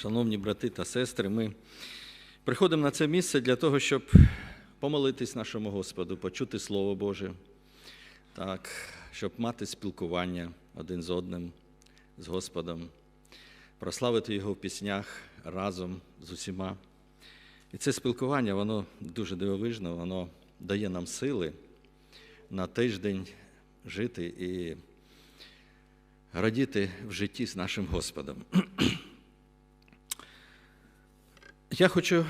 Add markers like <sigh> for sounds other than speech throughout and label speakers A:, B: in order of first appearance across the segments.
A: Шановні брати та сестри, ми приходимо на це місце для того, щоб помолитись нашому Господу, почути Слово Боже, так, щоб мати спілкування один з одним, з Господом, прославити Його в піснях разом з усіма. І це спілкування, воно дуже дивовижне, воно дає нам сили на тиждень жити і радіти в житті з нашим Господом. Я хочу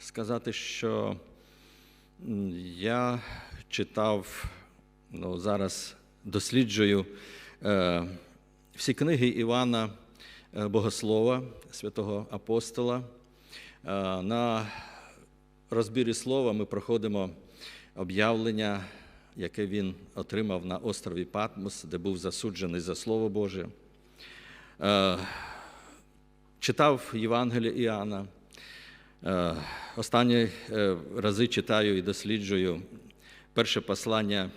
A: сказати, що я читав, ну, зараз досліджую е, всі книги Івана е, Богослова, святого апостола. Е, на розбірі слова ми проходимо об'явлення, яке він отримав на острові Патмос, де був засуджений за Слово Боже. Е, читав Євангелія Іоанна. Е, Останні е, рази читаю і досліджую перше послання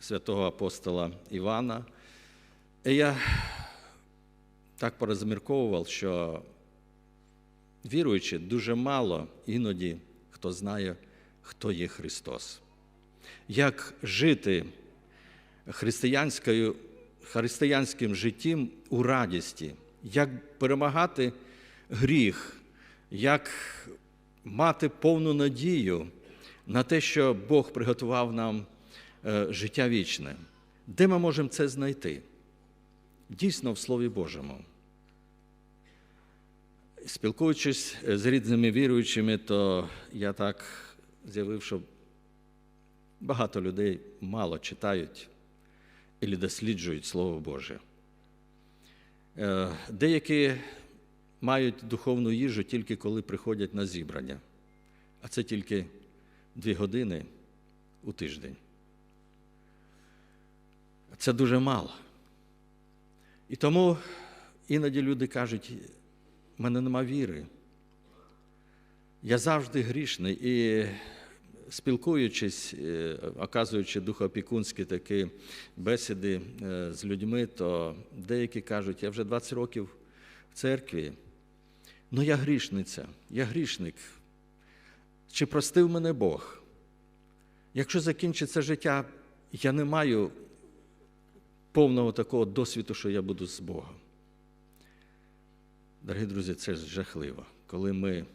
A: святого апостола Івана. І я так порозмірковував, що віруючи, дуже мало іноді хто знає, хто є Христос. Як жити християнською, християнським життям у радісті, як перемагати гріх, як мати повну надію на те, що Бог приготував нам е, життя вічне. Де ми можемо це знайти? Дійсно, в Слові Божому. Спілкуючись з рідними віруючими, то я так з'явив, що багато людей мало читають і досліджують Слово Боже. Е, Деякі мають духовну їжу тільки коли приходять на зібрання, а це тільки дві години у тиждень. Це дуже мало. І тому іноді люди кажуть, в мене нема віри. Я завжди грішний і спілкуючись, е, оказуючи духоопікунські такі бесіди е, з людьми, то деякі кажуть, я вже 20 років в церкві, ну я грішниця, я грішник. Чи простив мене Бог? Якщо закінчиться життя, я не маю повного такого досвіду, що я буду з Богом. Дорогі друзі, це жахливо, коли ми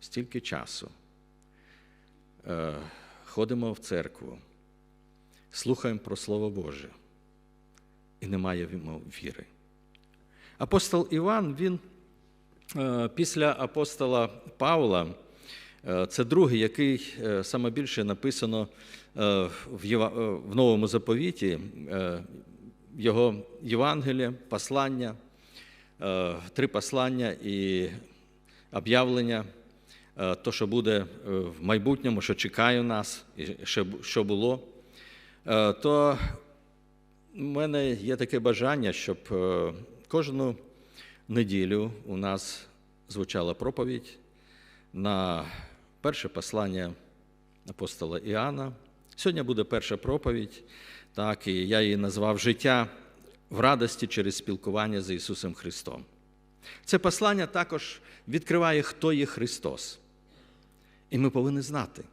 A: стільки часу е, ходимо в церкву, слухаємо про Слово Боже і не маємо віри. Апостол Іван, він після апостола Павла, е, це другий, який е, саме більше написано е, в, е, Новому заповіті, е, його Євангелія, послання, е, три послання і об'явлення, е, то, що буде е, в майбутньому, що чекає нас, і що було, е, то в мене є таке бажання, щоб е, кожну неділю у нас звучала проповідь на перше послання апостола Іоанна. Сьогодні буде перша проповідь, так, і я її назвав Життя в радості через спілкування з Ісусом Христом. Це послання також відкриває, хто є Христос. І ми повинні знати.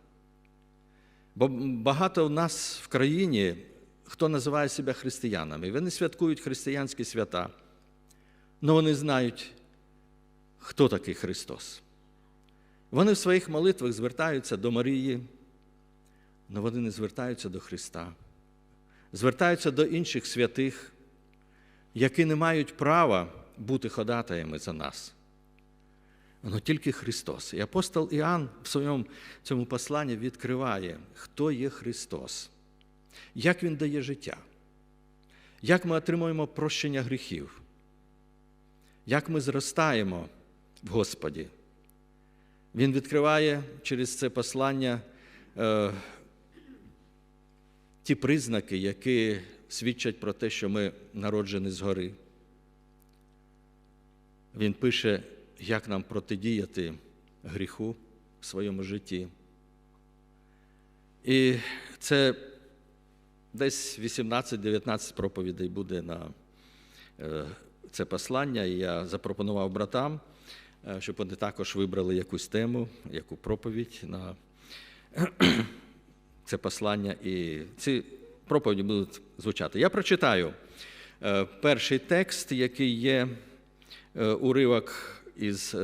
A: Бо багато в нас в країні, хто називає себе християнами, вони святкують християнські свята, але вони знають, хто такий Христос. Вони в своїх молитвах звертаються до Марії, але вони не звертаються до Христа, звертаються до інших святих, які не мають права бути ходатаями за нас. Воно тільки Христос. І апостол Іоанн в своєму цьому посланні відкриває, хто є Христос, як Він дає життя, як ми отримуємо прощення гріхів, як ми зростаємо в Господі. Він відкриває через це послання е, ті признаки, які свідчать про те, що ми народжені згори. Він пише, як нам протидіяти гріху в своєму житті. І це десь 18-19 проповідей буде на е, це послання. І я запропонував братам е, щоб вони також вибрали якусь тему, яку проповідь на <clears throat> це послання. І ці проповіді будуть звучати. Я прочитаю е, перший текст, який є е, уривок із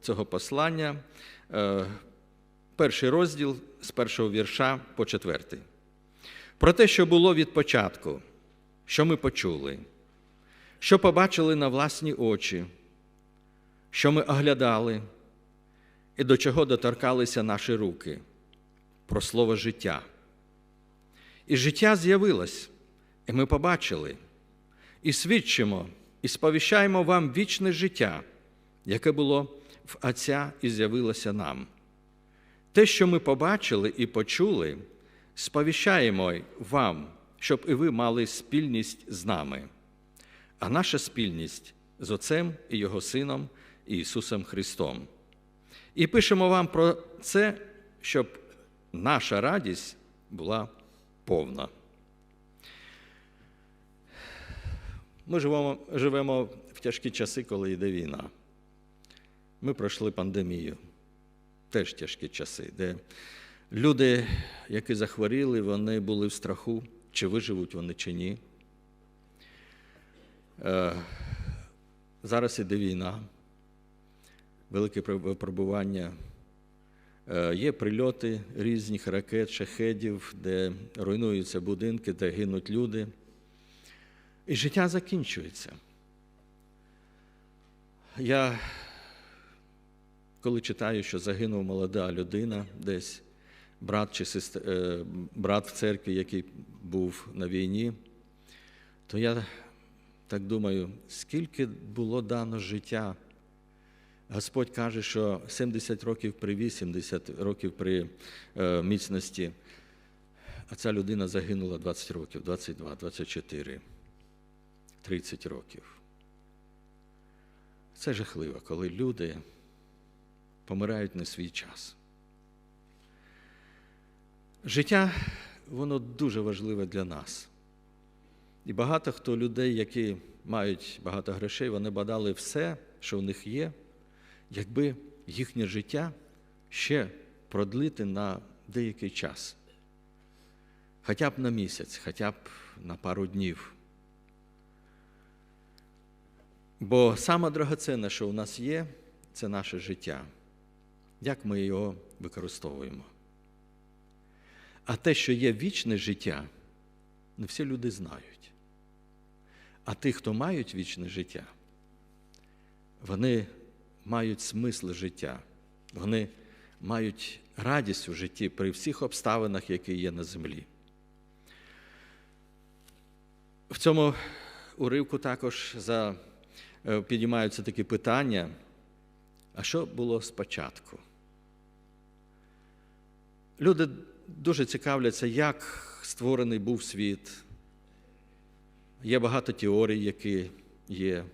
A: цього послання, перший розділ з першого вірша по четвертий. Про те, що було від початку, що ми почули, що побачили на власні очі, що ми оглядали і до чого доторкалися наші руки, про слово життя. І життя з'явилось, і ми побачили, і свідчимо, і сповіщаємо вам вічне життя, яке було в Отця і з'явилося нам. Те, що ми побачили і почули, сповіщаємо вам, щоб і ви мали спільність з нами. А наша спільність з Отцем і Його Сином Ісусом Христом. І пишемо вам про це, щоб наша радість була повна. Ми живемо, живемо в тяжкі часи, коли йде війна. Ми пройшли пандемію, теж тяжкі часи, де люди, які захворіли, вони були в страху, чи виживуть вони, чи ні. Е, Зараз іде війна, велике випробування. Е, Є прильоти різних ракет, шахедів, де руйнуються будинки, де гинуть люди. І життя закінчується. Я, коли читаю, що загинула молода людина, десь брат чи сестер, е, брат в церкві, який був на війні, то я так думаю, скільки було дано життя. Господь каже, що 70 років при 80 років при е, міцності, а ця людина загинула 20 років, 22, 24, 30 років. Це жахливо, коли люди помирають на свій час. Життя, воно дуже важливе для нас. І багато хто людей, які мають багато грошей, вони бадали все, що в них є, якби їхнє життя ще продлити на деякий час. Хоча б на місяць, хоча б на пару днів. Бо саме драгоценне, що у нас є, це наше життя. Як ми його використовуємо? А те, що є вічне життя, не всі люди знають. А ті, хто мають вічне життя, вони мають смисл життя, вони мають радість у житті при всіх обставинах, які є на землі. В цьому уривку також за, підіймаються такі питання, а що було спочатку? Люди дуже цікавляться, як створений був світ. Є багато теорій, які є.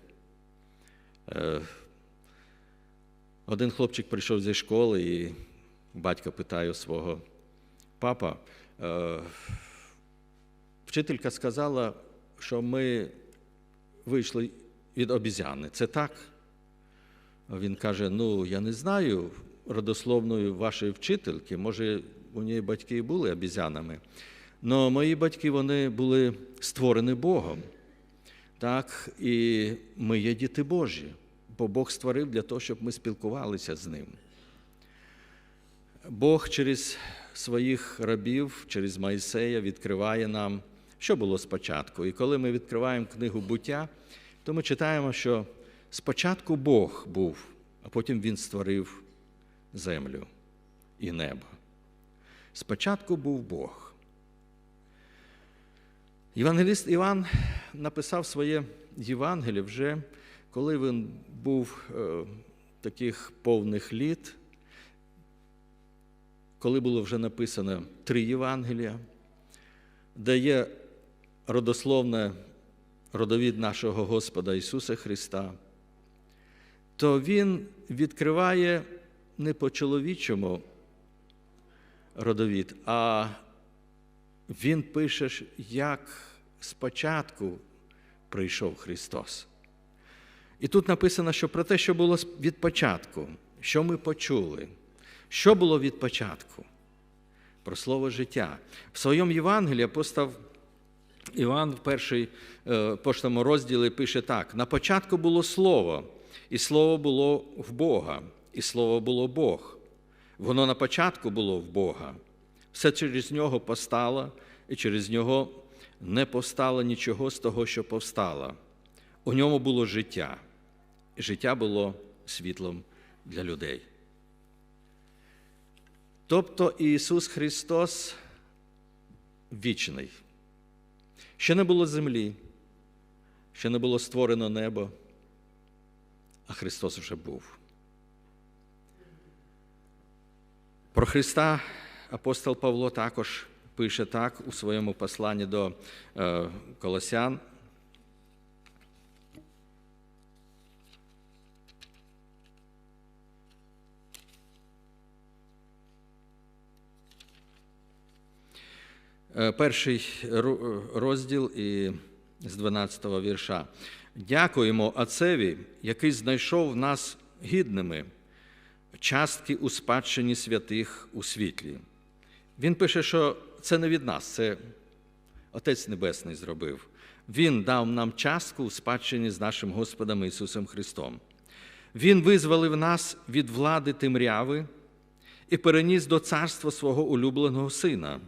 A: Один хлопчик прийшов зі школи, і батько питає свого папа. Вчителька сказала, що ми вийшли від обізяни. Це так? Він каже: ну, я не знаю родословної вашої вчительки, може, у неї батьки і були обізянами. Но мої батьки вони були створені Богом. Так, І ми є діти Божі, бо Бог створив для того, щоб ми спілкувалися з Ним. Бог через своїх рабів, через Майсея відкриває нам, що було спочатку. І коли ми відкриваємо книгу буття, то ми читаємо, що спочатку Бог був, а потім Він створив землю і небо. Спочатку був Бог. Євангеліст Іван написав своє Євангеліє вже, коли він був е, таких повних літ, коли було вже написано три Євангелія, де є родословне родовід нашого Господа Ісуса Христа, то Він відкриває не по чоловічому родовід, а він пише, як спочатку прийшов Христос. І тут написано, що про те, що було від початку, що ми почули, що було від початку, про слово життя. В своєму Євангелії апостол Іван в першій е, поштому розділі пише так: на початку було слово, і слово було в Бога, і слово було Бог. Воно на початку було в Бога. Все через нього постало, і через нього не повстало нічого з того, що повстало. У ньому було життя, життя було світлом для людей. Тобто Ісус Христос вічний. Ще не було землі, ще не було створено небо, а Христос вже був. Про Христа апостол Павло також пише так у своєму посланні до е, Колосян. Е, Перший розділ і з 12 вірша. Дякуємо Отцеві, який знайшов нас гідними частки у спадщині святих у світлі. Він пише, що це не від нас, це Отець Небесний зробив. Він дав нам частку у спадщині з нашим Господом Ісусом Христом. Він визволив нас від влади темряви і переніс до царства свого улюбленого Сина,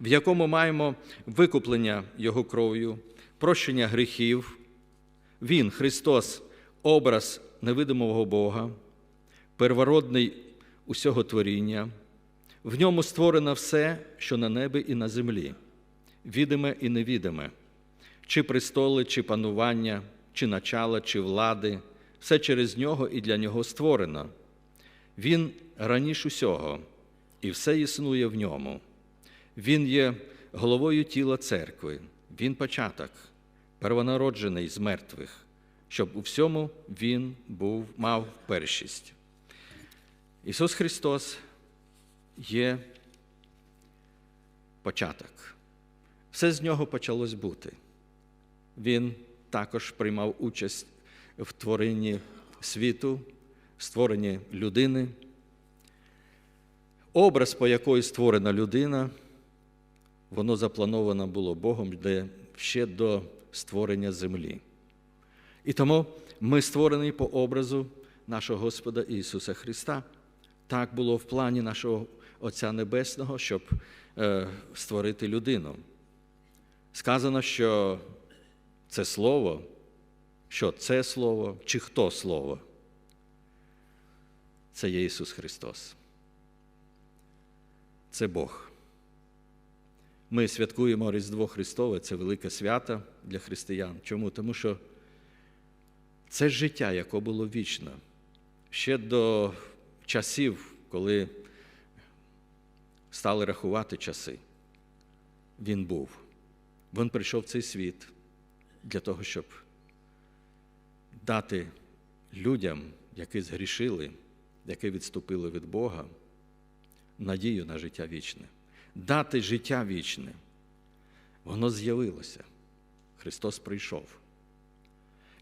A: в якому маємо викуплення Його кров'ю, прощення гріхів. Він, Христос, образ невидимого Бога, первородний усього творіння. В ньому створено все, що на небі і на землі, відиме і невідиме, чи престоли, чи панування, чи начала, чи влади, все через нього і для нього створено. Він раніше усього, і все існує в ньому. Він є головою тіла церкви, він початок, первонароджений з мертвих, щоб у всьому він був, мав першість. Ісус Христос є початок. Все з нього почалось бути. Він також приймав участь в творенні світу, в створенні людини. Образ, по якої створена людина, воно заплановано було Богом де ще до створення землі. І тому ми створені по образу нашого Господа Ісуса Христа. Так було в плані нашого Отця Небесного, щоб е, створити людину. Сказано, що це слово, що це слово, чи хто слово? Це є Ісус Христос. Це Бог. Ми святкуємо Різдво Христове, це велике свято для християн. Чому? Тому що це життя, яке було вічне. Ще до часів, коли стали рахувати часи, він був. Він прийшов в цей світ для того, щоб дати людям, які згрішили, які відступили від Бога, надію на життя вічне. Дати життя вічне. Воно з'явилося. Христос прийшов.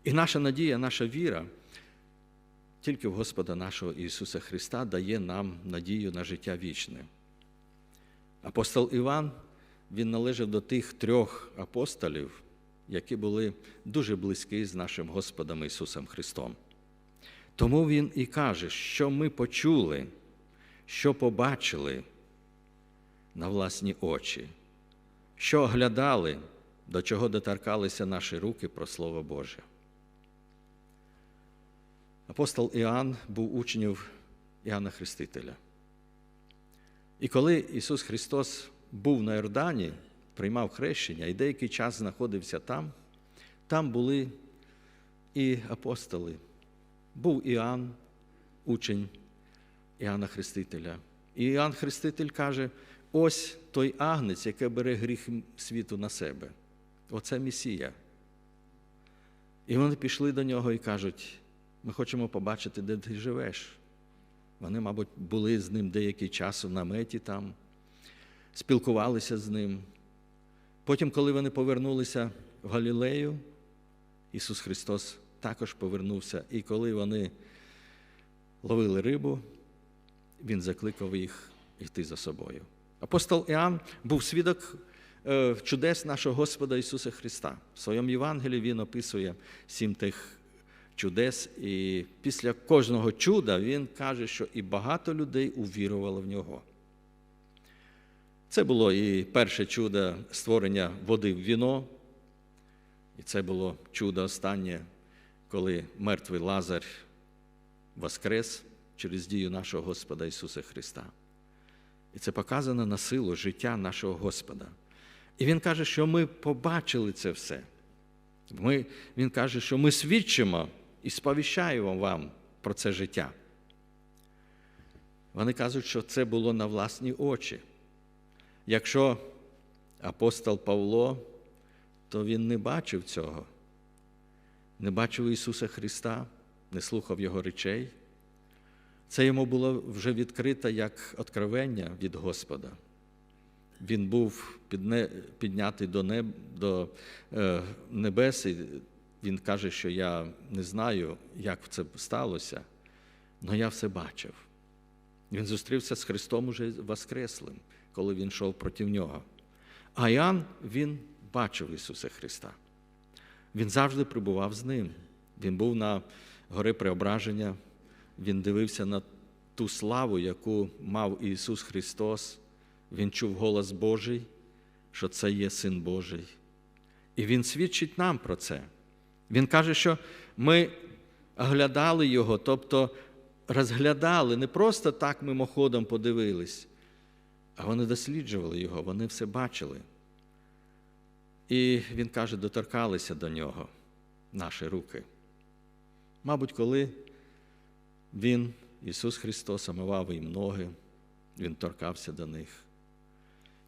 A: І наша надія, наша віра тільки в Господа нашого Ісуса Христа дає нам надію на життя вічне. Апостол Іван, він належав до тих трьох апостолів, які були дуже близькі з нашим Господом Ісусом Христом. Тому Він і каже, що ми почули, що побачили на власні очі, що оглядали, до чого доторкалися наші руки про Слово Боже. Апостол Іоанн був учнів Іоанна Хрестителя. І коли Ісус Христос був на Йордані, приймав хрещення і деякий час знаходився там, там були і апостоли. Був Іоанн, учень Іоанна Хрестителя. І Іоанн Хреститель каже: ось той агнець, який бере гріх світу на себе. Оце Месія. І вони пішли до нього і кажуть: ми хочемо побачити, де ти живеш. Вони, мабуть, були з ним деякий час в наметі там, спілкувалися з ним. Потім, коли вони повернулися в Галілею, Ісус Христос також повернувся. І коли вони ловили рибу, він закликав їх йти за собою. Апостол Іоанн був свідок е, чудес нашого Господа Ісуса Христа. В своєму Євангелії він описує сім тих чудес, і після кожного чуда він каже, що і багато людей увірувало в нього. Це було і перше чудо створення води в віно, і це було чудо останнє, коли мертвий Лазар воскрес через дію нашого Господа Ісуса Христа. І це показано на силу життя нашого Господа. І Він каже, що ми побачили це все. Ми, Він каже, що ми свідчимо і сповіщаємо вам про це життя. Вони кажуть, що це було на власні очі. Якщо апостол Павло, то він не бачив цього, не бачив Ісуса Христа, не слухав Його речей. Це йому було вже відкрито як откровення від Господа. Він був піднятий до неб, до е, небес, і він каже, що я не знаю, як це сталося, але я все бачив. Він зустрівся з Христом уже Воскреслим, коли він йшов проти нього. А Іоанн, він бачив Ісуса Христа. Він завжди прибував з ним. Він був на гори Преображення, він дивився на ту славу, яку мав Ісус Христос. Він чув голос Божий, що це є Син Божий. І Він свідчить нам про це. Він каже, що ми оглядали Його, тобто розглядали, не просто так мимоходом подивились, а вони досліджували Його, вони все бачили. І Він каже, доторкалися до нього наші руки. Мабуть, коли Він, Ісус Христос, омивав їм ноги, Він торкався до них.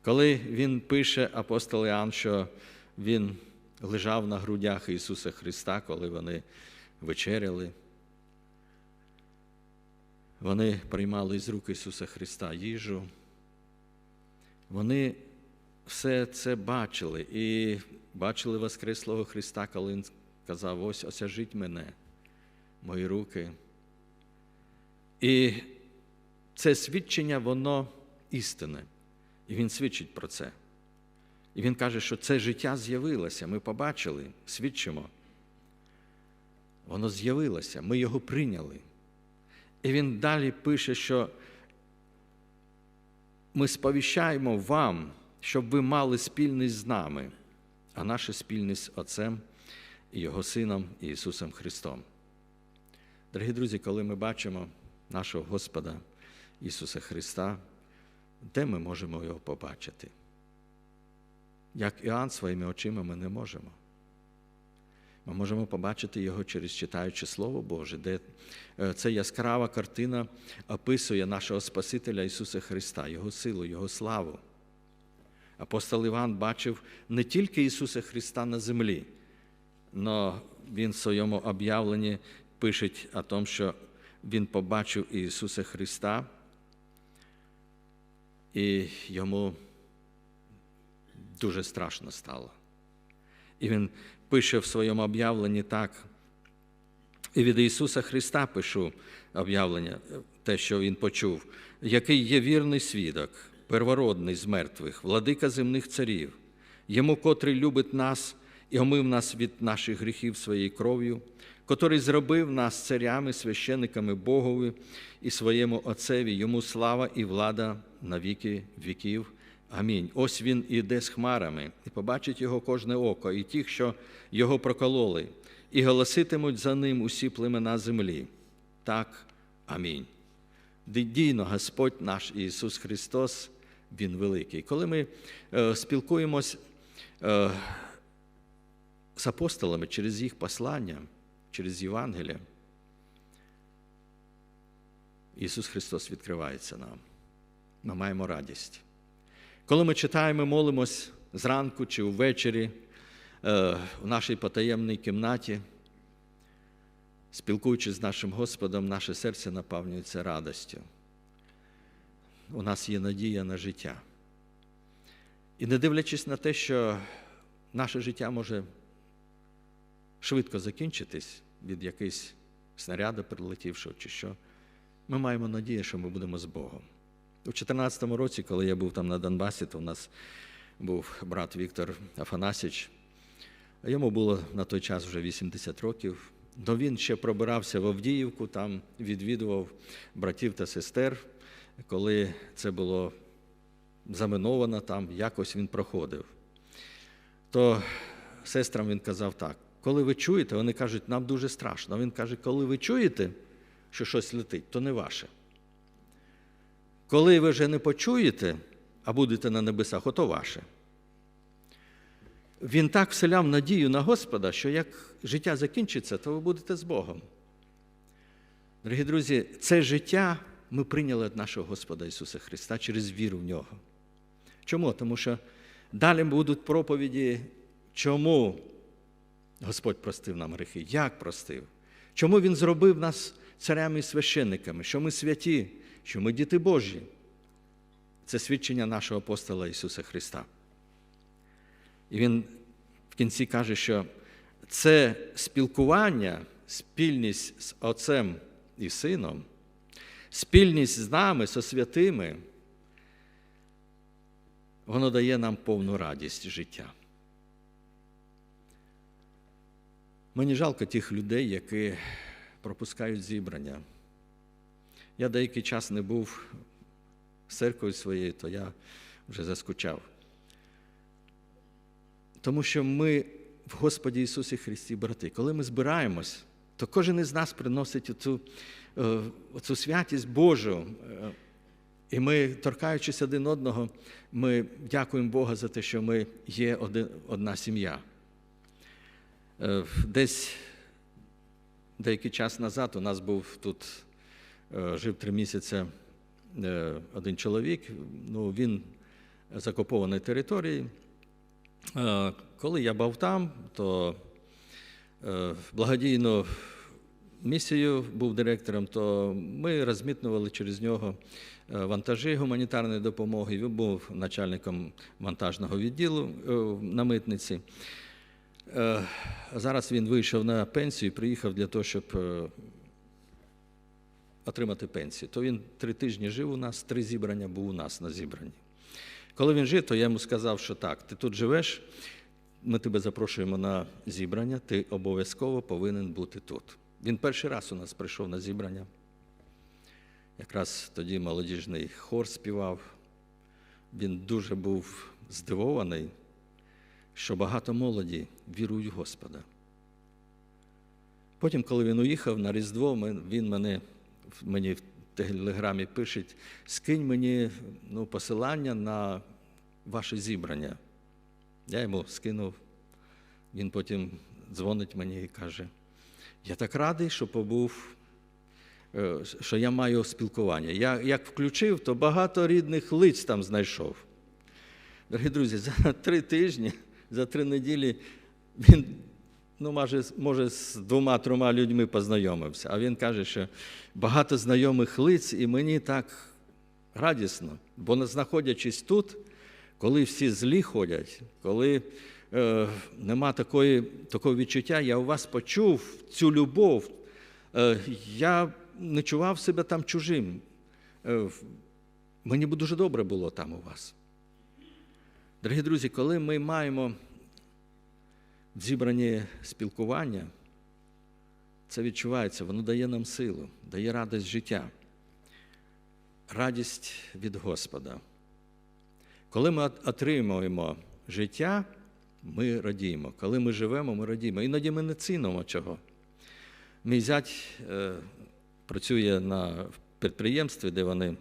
A: Коли Він пише апостол Іоанн, що Він лежав на грудях Ісуса Христа, коли вони вечеряли, вони приймали з рук Ісуса Христа їжу. Вони все це бачили і бачили Воскреслого Христа, коли Він казав, ось осяжіть мене, мої руки. І це свідчення, воно істинне. І він свідчить про це. І він каже, що це життя з'явилося, ми побачили, свідчимо. Воно з'явилося, ми його прийняли. І він далі пише, що ми сповіщаємо вам, щоб ви мали спільність з нами, а наша спільність з Отцем і Його Сином Ісусом Христом. Дорогі друзі, коли ми бачимо нашого Господа Ісуса Христа, де ми можемо Його побачити? Як Іоанн своїми очима ми не можемо. Ми можемо побачити його через читаючи Слово Боже, де ця яскрава картина описує нашого Спасителя Ісуса Христа, Його силу, Його славу. Апостол Іван бачив не тільки Ісуса Христа на землі, але Він в своєму об'явленні пише о тому, що Він побачив Ісуса Христа, і йому дуже страшно стало. І він пише в своєму об'явленні так. І від Ісуса Христа пишу об'явлення, те, що Він почув, який є вірний свідок, первородний з мертвих, владика земних царів, йому, котрий любить нас і омив нас від наших гріхів своєю кров'ю, котрий зробив нас царями, священниками Богові і своєму Отцеві, йому слава і влада на віки віків. Амінь. Ось він іде з хмарами, і побачить його кожне око, і ті, що його прокололи, і голоситимуть за ним усі племена землі. Так, амінь. Дійно, Господь наш Ісус Христос, Він великий. Коли ми е, спілкуємось е, з апостолами через їх послання, через Євангелія, Ісус Христос відкривається нам. Ми маємо радість. Коли ми читаємо, молимось зранку чи ввечері е, в нашій потаємній кімнаті, спілкуючись з нашим Господом, наше серце наповнюється радістю. У нас є надія на життя. І не дивлячись на те, що наше життя може швидко закінчитись, від якихось снаряду прилетівшого чи що. Ми маємо надію, що ми будемо з Богом. У 2014 році, коли я був там на Донбасі, то у нас був брат Віктор Афанасіч. Йому було на той час вже 80 років. Но він ще пробирався в Авдіївку, там відвідував братів та сестер, коли це було заминовано, там якось він проходив. То сестрам він казав так: коли ви чуєте, вони кажуть, нам дуже страшно. Він каже, коли ви чуєте, що щось летить, то не ваше. Коли ви вже не почуєте, а будете на небесах, ото ваше. Він так вселяв надію на Господа, що як життя закінчиться, то ви будете з Богом. Дорогі друзі, це життя ми прийняли від нашого Господа Ісуса Христа через віру в Нього. Чому? Тому що далі будуть проповіді, чому Господь простив нам гріхи, як простив, чому Він зробив нас царями і священниками, що ми святі, що ми діти Божі. Це свідчення нашого апостола Ісуса Христа. І він в кінці каже, що це спілкування, спільність з Отцем і Сином, спільність з нами, со святими, воно дає нам повну радість життя. Мені жалко тих людей, які пропускають зібрання. Я деякий час не був з церквою своєю, то я вже заскучав. Тому що ми в Господі Ісусі Христі, брати, коли ми збираємось, то кожен із нас приносить оцю, е, оцю святість Божу. Е, І ми, торкаючись один одного, ми дякуємо Бога за те, що ми є один, одна сім'я. Е, Десь деякий час назад у нас був тут, жив три місяці е, один чоловік, ну, він з окупованої території. Е, Коли я був там, то е, благодійну місію був директором, то ми розмітнували через нього е, вантажі гуманітарної допомоги. Він був начальником вантажного відділу е, на митниці. Е, Зараз він вийшов на пенсію і приїхав для того, щоб е, отримати пенсію. То він три тижні жив у нас, три зібрання був у нас на зібранні. Коли він жив, то я йому сказав, що так, ти тут живеш, ми тебе запрошуємо на зібрання, ти обов'язково повинен бути тут. Він перший раз у нас прийшов на зібрання. Якраз тоді молодіжний хор співав. Він дуже був здивований, що багато молоді вірують в Господа. Потім, коли він уїхав на Різдво, він мене, мені в телеграмі пише, скинь мені ну, посилання на ваше зібрання. Я йому скинув. Він потім дзвонить мені і каже: я так радий, що побув, е, що я маю спілкування. Я як включив, то багато рідних лиць там знайшов. Дорогі друзі, за три тижні, за три неділі він, ну, може, може з двома-трьома людьми познайомився. А він каже, що багато знайомих лиць, і мені так радісно, бо знаходячись тут, коли всі злі ходять, коли е, нема такої, такого відчуття, я у вас почув цю любов, е, я не чував себе там чужим. Е, мені дуже добре було там у вас. Дорогі друзі, коли ми маємо в зібранні спілкування, це відчувається, воно дає нам силу, дає радість життя, радість від Господа. Коли ми отримуємо життя, ми радіємо. Коли ми живемо, ми радіємо. Іноді ми не цінимо чого. Мій зять е, працює на підприємстві, де вони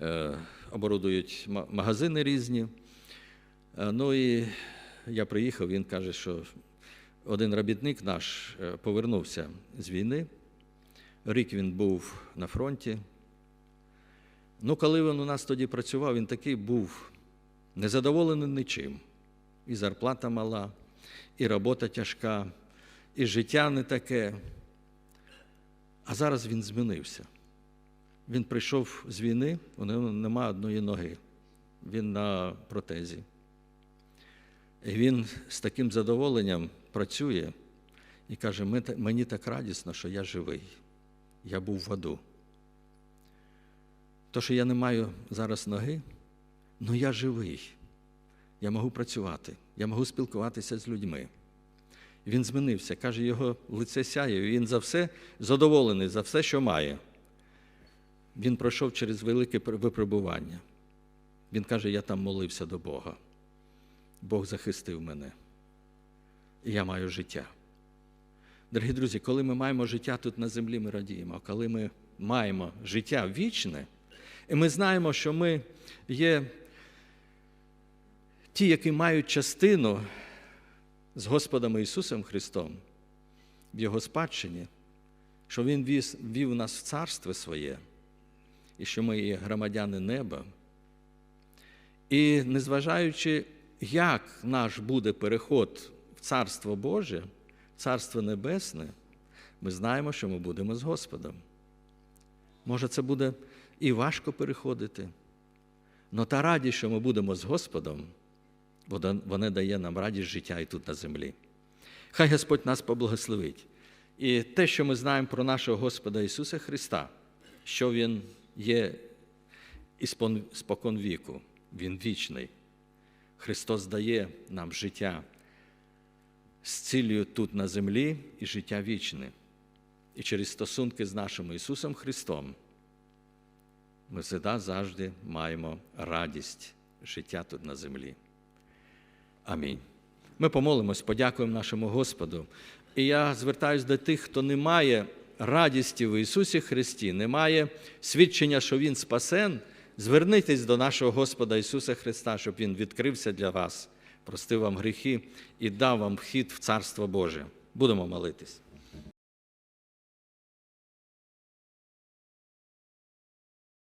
A: е, оборудують магазини різні. Е, Ну і я приїхав, він каже, що один робітник наш е, повернувся з війни. Рік він був на фронті. Ну, коли він у нас тоді працював, він такий був незадоволений нічим. І зарплата мала, і робота тяжка, і життя не таке. А зараз він змінився. Він прийшов з війни, у нього нема одної ноги. Він на протезі. І він з таким задоволенням працює. і каже, мені так радісно, що я живий. Я був в аду. То, що я не маю зараз ноги, ну я живий. Я можу працювати, я можу спілкуватися з людьми. Він змінився, каже, його лице сяє, він за все задоволений, за все, що має. Він пройшов через велике випробування. Він каже, я там молився до Бога. Бог захистив мене. І я маю життя. Дорогі друзі, коли ми маємо життя тут на землі, ми радіємо. А коли ми маємо життя вічне, і ми знаємо, що ми є ті, які мають частину з Господом Ісусом Христом в Його спадщині, що Він вів нас в царство своє, і що ми є громадяни неба. І незважаючи, як наш буде переход в Царство Боже, в Царство Небесне, ми знаємо, що ми будемо з Господом. Може, це буде і важко переходити, але та радість, що ми будемо з Господом, вона- дає нам радість життя і тут на землі. Хай Господь нас поблагословить. І те, що ми знаємо про нашого Господа Ісуса Христа, що Він є іспон- спокон віку, Він вічний. Христос дає нам життя з цілею тут на землі і життя вічне. І через стосунки з нашим Ісусом Христом ми завжди завжди маємо радість життя тут на землі. Амінь. Ми помолимось, подякуємо нашому Господу. І я звертаюся до тих, хто не має радісті в Ісусі Христі, не має свідчення, що Він спасен. Звернитесь до нашого Господа Ісуса Христа, щоб Він відкрився для вас, простив вам гріхи і дав вам вхід в Царство Боже. Будемо молитись.